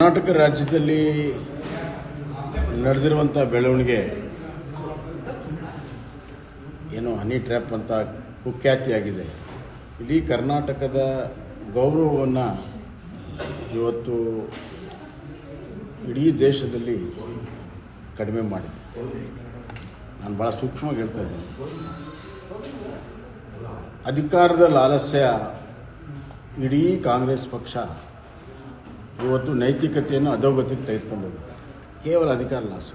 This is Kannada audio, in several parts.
ಕರ್ನಾಟಕ ರಾಜ್ಯದಲ್ಲಿ ನಡೆದಿರುವಂಥ ಬೆಳವಣಿಗೆ ಏನು ಹನಿ ಟ್ರ್ಯಾಪ್ ಅಂತ ಕುಖ್ಯಾತಿಯಾಗಿದೆ. ಇಡೀ ಕರ್ನಾಟಕದ ಗೌರವವನ್ನು ಇವತ್ತು ಇಡೀ ದೇಶದಲ್ಲಿ ಕಡಿಮೆ ಮಾಡಿದೆ. ನಾನು ಭಾಳ ಸೂಕ್ಷ್ಮವಾಗಿ ಹೇಳ್ತಾ ಇದ್ದೀನಿ. ಅಧಿಕಾರದ ಲಾಲಸ್ಯ ಇಡೀ ಕಾಂಗ್ರೆಸ್ ಪಕ್ಷ ಇವತ್ತು ನೈತಿಕತೆಯನ್ನು ಅಧೋಗತಿಗೆ ತೆಗೆದುಕೊಂಡು ಕೇವಲ ಅಧಿಕಾರ ಲಾಸು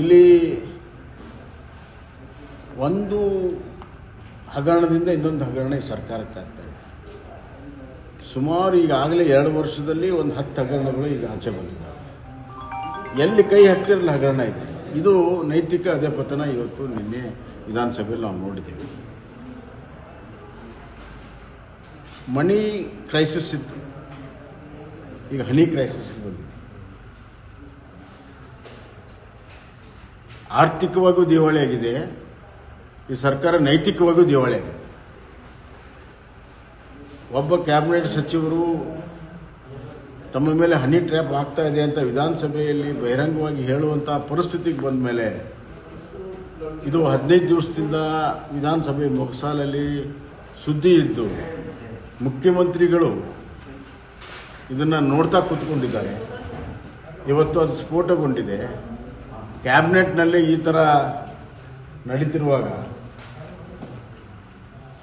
ಇಲ್ಲಿ ಒಂದು ಹಗರಣದಿಂದ ಇನ್ನೊಂದು ಹಗರಣ ಈ ಸರ್ಕಾರಕ್ಕೆ ಇದೆ. ಸುಮಾರು ಈಗಾಗಲೇ ಎರಡು ವರ್ಷದಲ್ಲಿ ಒಂದು ಹತ್ತು ಹಗರಣಗಳು ಈಗ ಆಚೆ ಬಂದಿದ್ದಾವೆ. ಎಲ್ಲಿ ಕೈ ಹಾಕ್ತಿರಲ್ಲ ಹಗರಣ ಇದೆ. ಇದು ನೈತಿಕ ಅಧಪತನ ಇವತ್ತು ನಿನ್ನೆ ವಿಧಾನಸಭೆಯಲ್ಲಿ ನಾವು ನೋಡಿದ್ದೇವೆ. ಮಣಿ ಕ್ರೈಸಿಸ್ ಇತ್ತು. ಈಗ ಹನಿ ಕ್ರೈಸಿಸ್ ಬಂದಿದೆ ಆರ್ಥಿಕವಾಗೂ ದಿವಾಳಿ ಆಗಿದೆ. ಈ ಸರ್ಕಾರ ನೈತಿಕವಾಗೂ ದಿವಾಳಿ ಆಗಿದೆ. ಒಬ್ಬ ಕ್ಯಾಬಿನೆಟ್ ಸಚಿವರು ತಮ್ಮ ಮೇಲೆ ಹನಿ ಟ್ರ್ಯಾಪ್ ಆಗ್ತಾ ಇದೆ ಅಂತ ವಿಧಾನಸಭೆಯಲ್ಲಿ ಬಹಿರಂಗವಾಗಿ ಹೇಳುವಂಥ ಪರಿಸ್ಥಿತಿಗೆ ಬಂದ ಮೇಲೆ ಇದು ಹದಿನೈದು ದಿವಸದಿಂದ ವಿಧಾನಸಭೆ ಮೊಗಸಾಲಲ್ಲಿ ಸುದ್ದಿ ಇದ್ದು ಮುಖ್ಯಮಂತ್ರಿಗಳು ಇದನ್ನು ನೋಡ್ತಾ ಕೂತ್ಕೊಂಡಿದ್ದಾರೆ. ಇವತ್ತು ಅದು ಸ್ಫೋಟಗೊಂಡಿದೆ. ಕ್ಯಾಬಿನೆಟ್ನಲ್ಲಿ ಈ ಥರ ನಡೀತಿರುವಾಗ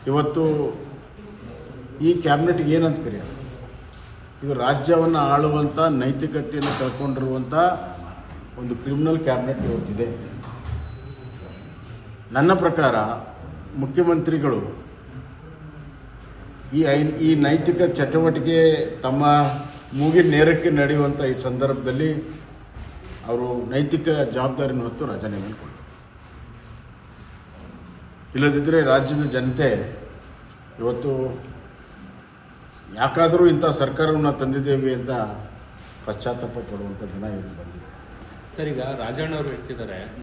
ಇವತ್ತು ಈ ಕ್ಯಾಬಿನೆಟ್ಗೆ ಏನಂತ ಕರೆಯ? ಇದು ರಾಜ್ಯವನ್ನು ಆಳುವಂಥ ನೈತಿಕತೆಯನ್ನು ಕಳ್ಕೊಂಡಿರುವಂಥ ಒಂದು ಕ್ರಿಮಿನಲ್ ಕ್ಯಾಬಿನೆಟ್ ಇವತ್ತಿದೆ. ನನ್ನ ಪ್ರಕಾರ ಮುಖ್ಯಮಂತ್ರಿಗಳು ಈ ಈ ನೈತಿಕ ಚಟುವಟಿಕೆ ತಮ್ಮ ಮೂಗಿನ ನೇರಕ್ಕೆ ನಡೆಯುವಂಥ ಈ ಸಂದರ್ಭದಲ್ಲಿ ಅವರು ನೈತಿಕ ಜವಾಬ್ದಾರಿಯನ್ನು ಹೊತ್ತು ರಾಜೀನಾಮೆ ಕೊಟ್ಟರು. ಇಲ್ಲದಿದ್ದರೆ ರಾಜ್ಯದ ಜನತೆ ಇವತ್ತು ಯಾಕಾದರೂ ಇಂಥ ಸರ್ಕಾರವನ್ನು ತಂದಿದ್ದೇವೆ ಅಂತ ಪಶ್ಚಾತ್ತಾಪ ಪಡುವಂಥ ದಿನ ಇದು ಬಂದಿದೆ. ಸರ್, ಈಗ ರಾಜಣ್ಣವರು ಹೇಳ್ತಿದ್ದಾರೆ.